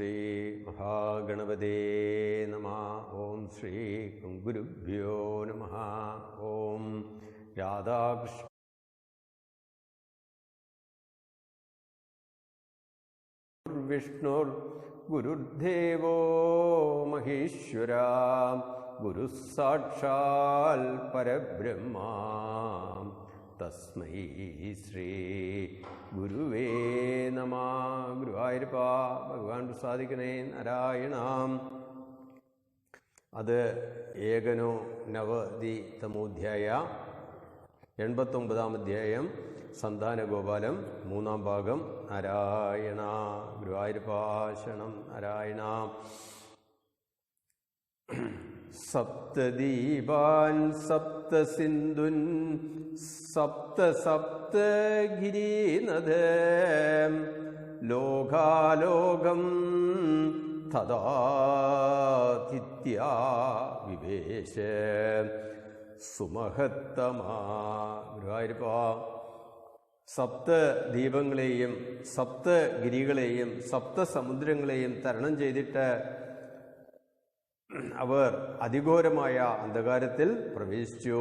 ശ്രീ മഹാഗണപതേ നമ ഓം ശ്രീ ഗുരുഭ്യോ നമ ഓം രാധാകൃഷ്ണ വിഷ്ണുർ ഗുരുദേവോ മഹേശ്വര ഗുരുസാക്ഷാൽ പരബ്രഹ്മ തസ്മൈ ശ്രീ ഗുരുവേ നമ. ഗുരുവായൂരപ്പ ഭഗവാൻ പ്രസാദിക്കണേ നാരായണാം. അത് ഏകനോ നവതി തമോധ്യായ എൺപത്തൊമ്പതാം അധ്യായം സന്താന ഗോപാലം മൂന്നാം ഭാഗം നാരായണ. ഗുരുവായൂരപ്പാശണം നാരായണ. സപ്തദീപാൻ സപ്തസിന്ധുൻ സപ്ത സപ്തഗിരീനദ ലോകാലോകം തഥാതിഥ്യാ വിവേശ. സുമഹത്തമാ ഗുരുവായൂരപ്പ സപ്ത ദീപങ്ങളെയും സപ്ത ഗിരികളെയും സപ്ത സമുദ്രങ്ങളെയും തരണം ചെയ്തിട്ട് അവർ അതിഘോരമായ അന്ധകാരത്തിൽ പ്രവേശിച്ചു.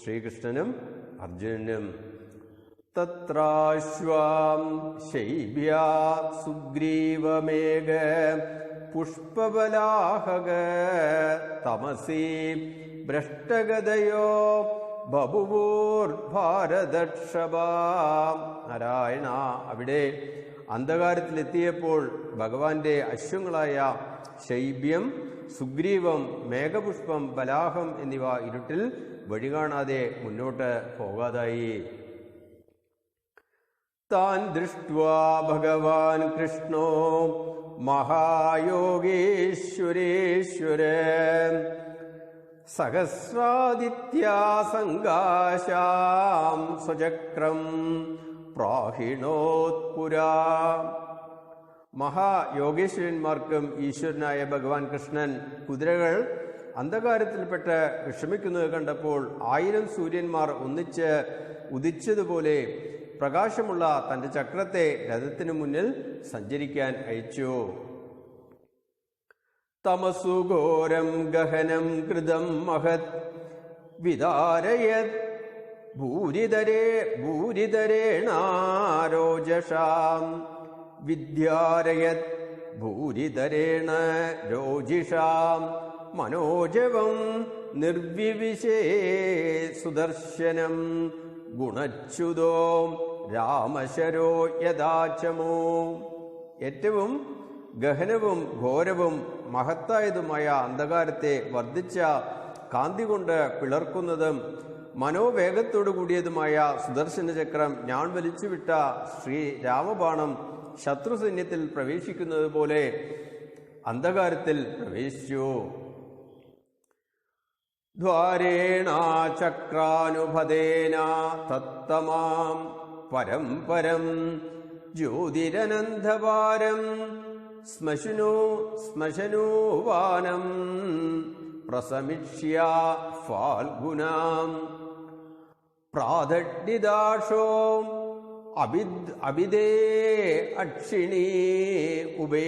ശ്രീകൃഷ്ണനും അർജുനനും തത്രാശ്വാം ശൈബ്യാ സുഗ്രീവമേഘ പുഷ്പബലാഹക തമസി ഭ്രഷ്ടഗതയോ ബബുവൂർഭാരതക്ഷപാ നാരായണ അവിടെ അന്ധകാരത്തിലെത്തിയപ്പോൾ ഭഗവാന്റെ അശ്വങ്ങളായ ശൈബ്യം സുഗ്രീവം മേഘപുഷ്പം ബലാഹം എന്നിവ ഇരുട്ടിൽ വഴി കാണാതെ മുന്നോട്ട് പോകാതായി. താൻ ദൃഷ്ട്വാ ഭഗവാൻ കൃഷ്ണോ മഹായോഗേശ്വരേശ്വര. സഹസ്രാദിത്യാസങ്കാശാം സ്വചക്രം പ്രാഹിണോത്പുരാ. മഹായോഗേശ്വരന്മാർക്കും ഈശ്വരനായ ഭഗവാൻ കൃഷ്ണൻ കുതിരകൾ അന്ധകാരത്തിൽപ്പെട്ട് വിഷമിക്കുന്നത് കണ്ടപ്പോൾ ആയിരം സൂര്യന്മാർ ഒന്നിച്ച് ഉദിച്ചതുപോലെ പ്രകാശമുള്ള തന്റെ ചക്രത്തെ രഥത്തിനു മുന്നിൽ സഞ്ചരിക്കാൻ അയച്ചു. തമസുഘോരം ഗഹനം കൃതം മഹത് വിദാരയത് ഭൂരിതരേ ഭൂരിതരേണാരോജഷാം. വിദ്യാരയത് ഭൂരിതരേണ രോജിഷാം മനോജവം നിർവിവിശേ സുദർശനം ഗുണച്യുതോ രാമശരോ യഥാചമോ. ഏറ്റവും ഗഹനവും ഘോരവും മഹത്തായതുമായ അന്ധകാരത്തെ വർദ്ധിച്ച കാന്തി കൊണ്ട് പിളർക്കുന്നതും മനോവേഗത്തോടു കൂടിയതുമായ സുദർശന ചക്രം ഞാൻ വലിച്ചുവിട്ട ശ്രീ രാമബാണം ശത്രുസൈന്യത്തിൽ പ്രവേശിക്കുന്നത് പോലെ അന്ധകാരത്തിൽ പ്രവേശിച്ചു. ദ്വാരേണാചക്രാനുഭതേന തത്തമാം പരം പരം ജ്യോതിരനന്ദപാരം ശ്മശനോ ശ്മശനോവാനം പ്രസമിക്ഷ്യ ഫാൽഗുനാം പ്രാതഡിദാഷോ അഭിദ് അഭിദേ അക്ഷിണി ഉബേ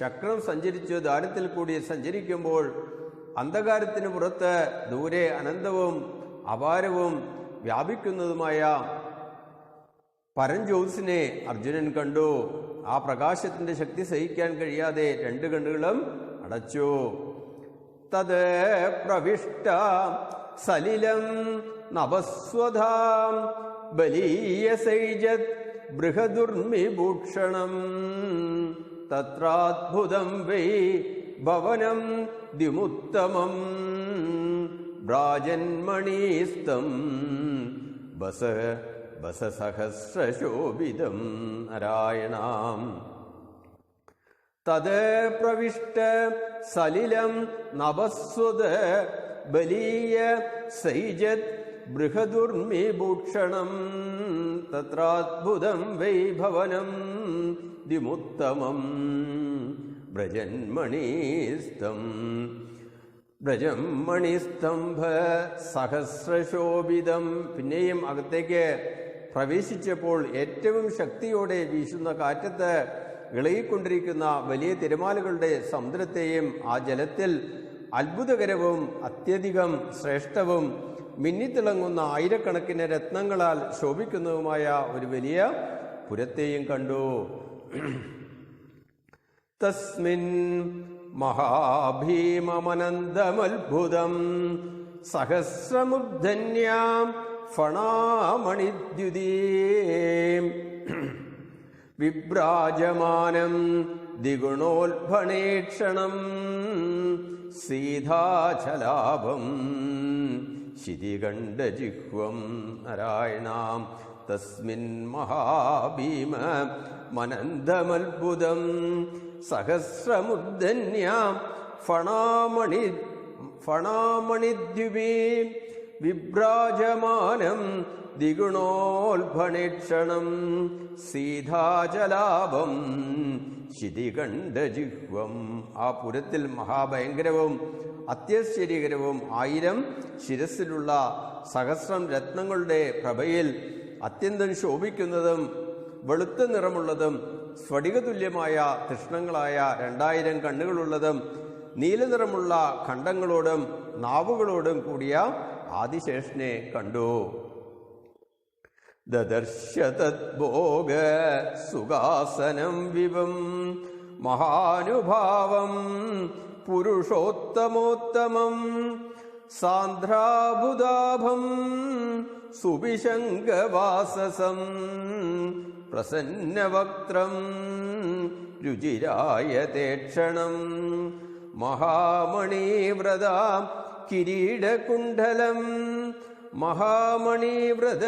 ചക്രം സഞ്ചരിച്ചു ദാരത്തിൽ കൂടി സഞ്ചരിക്കുമ്പോൾ അന്ധകാരത്തിന് പുറത്ത് ദൂരെ അനന്തവും അപാരവും വ്യാപിക്കുന്നതുമായ പരഞ്ജ്യോത്സിനെ അർജുനൻ കണ്ടു. ആ പ്രകാശത്തിന്റെ ശക്തി സഹിക്കാൻ കഴിയാതെ രണ്ട് കണ്ണുകളും അടച്ചു. തത് പ്രവിഷ്ട സലിലം നവസ്വധാം ബലീയസൈജത് ബൃഹദുർമിഭൂക്ഷണം തത്രാത്ഭുതം വൈ ഭവനം ദ്വിമുത്തമം ഭ്രാജന്മണീസ്തം ബസ ബസസഹസ്രശോഭിതം നാരായണാം. തത് പ്രവിഷ്ട സലിലം നവസ്വത ബലീയ സൈജത് ബൃഹദുർമിഭൂഷണം തത്രാത്ഭുതം വൈഭവനം ദിമുത്തമം വ്രജന്മണീസ്തം വ്രജം മണിസ്തംഭ സഹസ്രശോഭിതം. പിന്നെയും അകത്തേക്ക് പ്രവേശിച്ചപ്പോൾ ഏറ്റവും ശക്തിയോടെ വീശുന്ന കാറ്റത്ത് ഇളകിക്കൊണ്ടിരിക്കുന്ന വലിയ തിരമാലകളുടെ സമുദ്രത്തെയും ആ ജലത്തിൽ അത്ഭുതകരവും അത്യധികം ശ്രേഷ്ഠവും മിന്നിത്തിളങ്ങുന്ന ആയിരക്കണക്കിന് രത്നങ്ങളാൽ ശോഭിക്കുന്നതുമായ ഒരു വലിയ പുരത്തെയും കണ്ടു. തസ്മിൻ മഹാഭീമമനന്തമത്ഭുതം സഹസ്രമുദ്ധന്യാം ഫണാമണിദ്യുതീ വിഭ്രാജമാനം ദ്വിഗുണോത്ഭണേക്ഷണം സീതാചലാഭം ശിതികണ്ഠജിഹ്വം നാരായണാം. തസ്മിൻ മഹാഭീമ മനന്തമത്ഭുതം സഹസ്രമുദ്ധന്യാം ഫണാമണി ഫണാമണിദ്യുപീ വിഭ്രാജമാനം ദ്വിഗുണോത്ഭണേക്ഷണം സീതാചലാപം ശിതികണ്ഠജിഹ്വം. ആ പുരത്തിൽ മഹാഭയങ്കരവും അത്യശ്ചര്യകരവും ആയിരം ശിരസിലുള്ള സഹസ്രം രത്നങ്ങളുടെ പ്രഭയിൽ അത്യന്തം ശോഭിക്കുന്നതും വെളുത്ത നിറമുള്ളതും സ്ഫടികതുല്യമായ കൃഷ്ണങ്ങളായ രണ്ടായിരം കണ്ണുകളുള്ളതും നീലനിറമുള്ള ഖണ്ഡങ്ങളോടും നാവുകളോടും കൂടിയ ആദിശേഷനെ കണ്ടു. ദദർശ തദ്ഭോഗ സുഖാസനം വിവം മഹാനുഭാവം പുരുഷോത്തമോത്തമം സാന്ദ്രാബുദാഭം സുവിശങ്കവാസസം പ്രസന്നവക്ത്രം രുചിരായ തേക്ഷണം മഹാമണീവ്രതാം കിരീടകുണ്ഡലം മഹാമണീവ്രത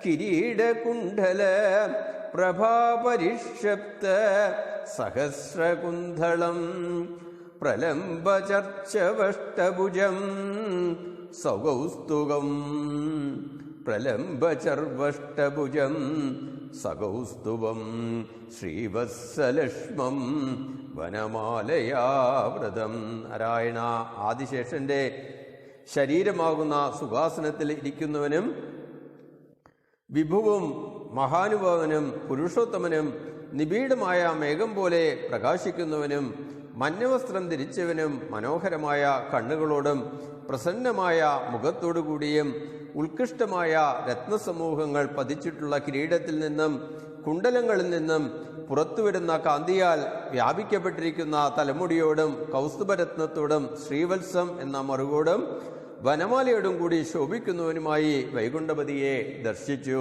കിരീടകുണ്ഡല പ്രഭാപരിഷപ്ത സഹസ്രകുന്ധളം പ്രലംബചർച്ചവഷ്ടഭുജം സൗകൗസ്തുകം പ്രലംബചർവഷ്ടഭുജം സകൗസ്തുവം ശ്രീവത്സലക്ഷ്മം വനമാലയാവ്രതം നാരായണ ആദിശേഷന്റെ ശരീരമാകുന്ന സുഖാസനത്തിൽ ഇരിക്കുന്നവനും വിഭുവും മഹാനുഭാവനും പുരുഷോത്തമനും നിബിഡമായ മേഘം പോലെ പ്രകാശിക്കുന്നവനും മഞ്ഞവസ്ത്രം ധരിച്ചവനും മനോഹരമായ കണ്ണുകളോടും പ്രസന്നമായ മുഖത്തോടുകൂടിയും ഉത്കൃഷ്ടമായ രത്നസമൂഹങ്ങൾ പതിച്ചിട്ടുള്ള കിരീടത്തിൽ നിന്നും കുണ്ടലങ്ങളിൽ നിന്നും പുറത്തുവരുന്ന കാന്തിയാൽ വ്യാപിക്കപ്പെട്ടിരിക്കുന്ന തലമുടിയോടും കൗസ്തുഭരത്നത്തോടും ശ്രീവത്സം എന്ന മറുകോടും വനമാലയോടും കൂടി ശോഭിക്കുന്നവനുമായി വൈകുണ്ഠപതിയെ ദർശിച്ചു.